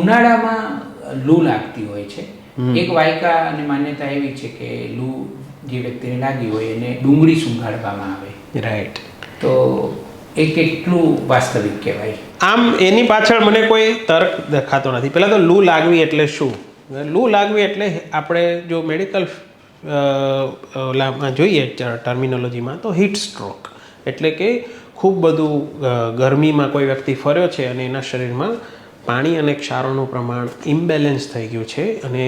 ઉનાળામાં લૂ લાગતી હોય છે. એક વાયકા અને માન્યતા એવી છે કે લૂ જે વ્યક્તિને લાગી હોય એને ડુંગળી સુંઘાડવામાં આવે. રાઈટ તો એ કેટલું વાસ્તવિક કહેવાય? આમ એની પાછળ મને કોઈ તર્ક દેખાતો નથી. પહેલાં તો લૂ લાગવી એટલે શું? લૂ લાગવી એટલે આપણે જો મેડિકલ જોઈએ ટર્મિનોલોજીમાં તો હીટ સ્ટ્રોક એટલે કે ખૂબ બધું ગરમીમાં કોઈ વ્યક્તિ ફર્યો છે અને એના શરીરમાં પાણી અને ક્ષારોનું પ્રમાણ ઇમ્બેલેન્સ થઈ ગયું છે અને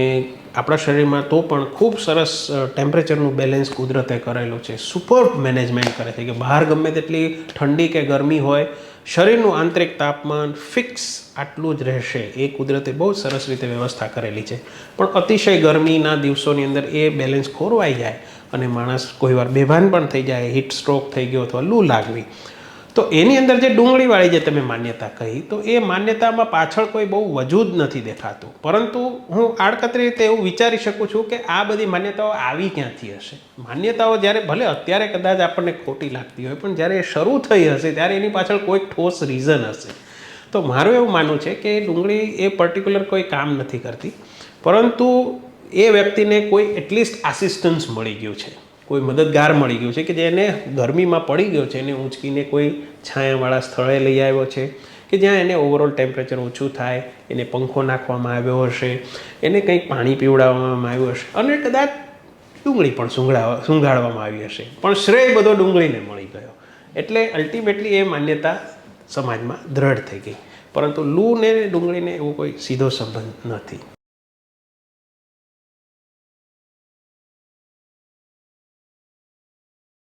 આપણા શરીરમાં તો પણ ખૂબ સરસ ટેમ્પરેચરનું બેલેન્સ કુદરતે કરેલું છે. સુપર મેનેજમેન્ટ કરે છે કે બહાર ગમે તેટલી ઠંડી કે ગરમી હોય, શરીરનું આંતરિક તાપમાન ફિક્સ આટલું જ રહેશે. એ કુદરતે બહુ સરસ રીતે વ્યવસ્થા કરેલી છે. પણ અતિશય ગરમીના દિવસોની અંદર એ બેલેન્સ ખોરવાઈ જાય અને માણસ કોઈવાર બેભાન પણ થઈ જાય હીટ સ્ટ્રોક થઈ ગયો અથવા લૂ લાગવી. તો એની અંદર જે ડુંગળીવાળી જે તમે માન્યતા કહી, તો એ માન્યતામાં પાછળ કોઈ બહુ વજૂદ નથી દેખાતું. પરંતુ હું આડકતરી રીતે એવું વિચારી શકું છું કે આ બધી માન્યતાઓ આવી ક્યાંથી હશે? માન્યતાઓ જ્યારે ભલે અત્યારે કદાચ આપણને ખોટી લાગતી હોય, પણ જ્યારે એ શરૂ થઈ હશે, ત્યારે એની પાછળ કોઈક ઠોસ રીઝન હશે. તો મારું એવું માનવું છે કે ડુંગળી એ પર્ટિક્યુલર કોઈ કામ નથી કરતી, પરંતુ એ વ્યક્તિને કોઈ એટલીસ્ટ આસિસ્ટન્સ મળી ગયું છે. કોઈ મદદગાર મળી ગયું છે કે જેને ગરમીમાં પડી ગયો છે, એને ઊંચકીને કોઈ છાયાવાળા સ્થળે લઈ આવ્યો છે, કે જ્યાં એને ઓવરઓલ ટેમ્પરેચર ઓછું થાય, એને પંખો નાખવામાં આવ્યો હશે, એને કંઈક પાણી પીવડાવવામાં આવ્યું હશે અને કદાચ ડુંગળી પણ સૂંઘડાવા સૂંઘાડવામાં આવી હશે. પણ શ્રેય બધો ડુંગળીને મળી ગયો. એટલે અલ્ટિમેટલી એ માન્યતા સમાજમાં દ્રઢ થઈ ગઈ. પરંતુ લૂ ને ડુંગળીને એવો કોઈ સીધો સંબંધ નથી.